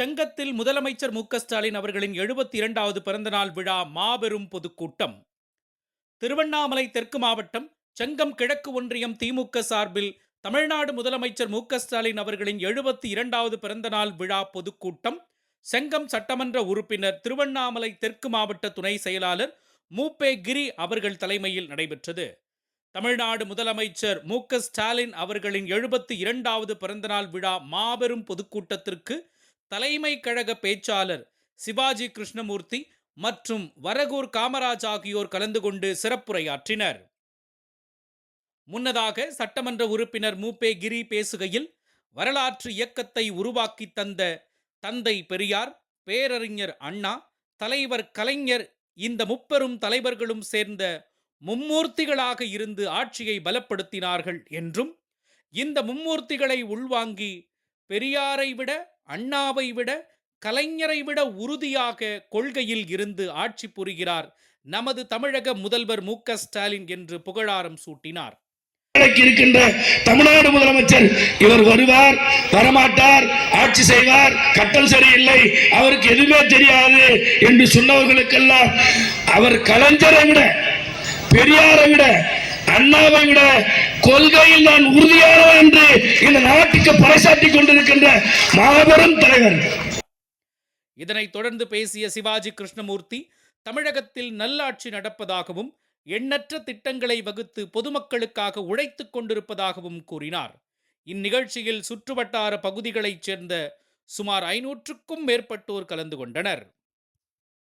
செங்கத்தில் முதலமைச்சர் மு ஸ்டாலின் அவர்களின் எழுபத்தி இரண்டாவது பிறந்தநாள் விழா மாபெரும் பொதுக்கூட்டம். திருவண்ணாமலை தெற்கு மாவட்டம் செங்கம் கிழக்கு ஒன்றியம் திமுக சார்பில் தமிழ்நாடு முதலமைச்சர் மு ஸ்டாலின் அவர்களின் எழுபத்தி இரண்டாவது பிறந்தநாள் விழா பொதுக்கூட்டம். செங்கம் சட்டமன்ற உறுப்பினர் திருவண்ணாமலை தெற்கு மாவட்ட துணை செயலாளர் மூப்பே கிரி அவர்கள் தலைமையில் நடைபெற்றது. தமிழ்நாடு முதலமைச்சர் மு ஸ்டாலின் அவர்களின் எழுபத்தி இரண்டாவது பிறந்தநாள் விழா மாபெரும் பொதுக்கூட்டத்திற்கு தலைமை கழக பேச்சாளர் சிவாஜி கிருஷ்ணமூர்த்தி மற்றும் வரகூர் காமராஜ் ஆகியோர் கலந்து கொண்டு சிறப்புரையாற்றினர். முன்னதாக சட்டமன்ற உறுப்பினர் மூப்பே கிரி பேசுகையில் வரலாற்று இயக்கத்தை உருவாக்கி தந்த தந்தை பெரியார் பேரறிஞர் அண்ணா தலைவர் கலைஞர் இந்த முப்பெரும் தலைவர்களும் சேர்ந்த மும்மூர்த்திகளாக இருந்து ஆட்சியை பலப்படுத்தினார்கள் என்றும் இந்த மும்மூர்த்திகளை உள்வாங்கி பெரியாரை விட அண்ணாவை விட கலைஞரை விட உறுதியாக கொள்கையில் இருந்து ஆட்சி புரிகிறார் நமது தமிழக முதல்வர் மு ஸ்டாலின் என்று புகழாரம் சூட்டினார். இருக்கின்ற தமிழ்நாடு முதலமைச்சர் இவர் வருவார் வரமாட்டார் ஆட்சி செய்வார் கட்டல் சரியில்லை அவருக்கு எதுவுமே தெரியாது என்று சொன்னவர்களுக்கெல்லாம் அவர் கலைஞரை விட பெரியாரை விட அண்ணாவை விட கொள்கையில் நான் உறுதியானவன் என்று இந்த நாட்டுக்கு பறைசாட்டி கொண்டிருக்கின்ற மாபெரும் தலைவர். இதனைத் தொடர்ந்து பேசிய சிவாஜி கிருஷ்ணமூர்த்தி தமிழகத்தில் நல்லாட்சி நடப்பதாகவும் எண்ணற்ற திட்டங்களை வகுத்து பொதுமக்களுக்காக உழைத்துக் கொண்டிருப்பதாகவும் கூறினார். இந்நிகழ்ச்சியில் சுற்றுவட்டார பகுதிகளைச் சேர்ந்த சுமார் ஐநூற்றுக்கும் மேற்பட்டோர் கலந்து கொண்டனர்.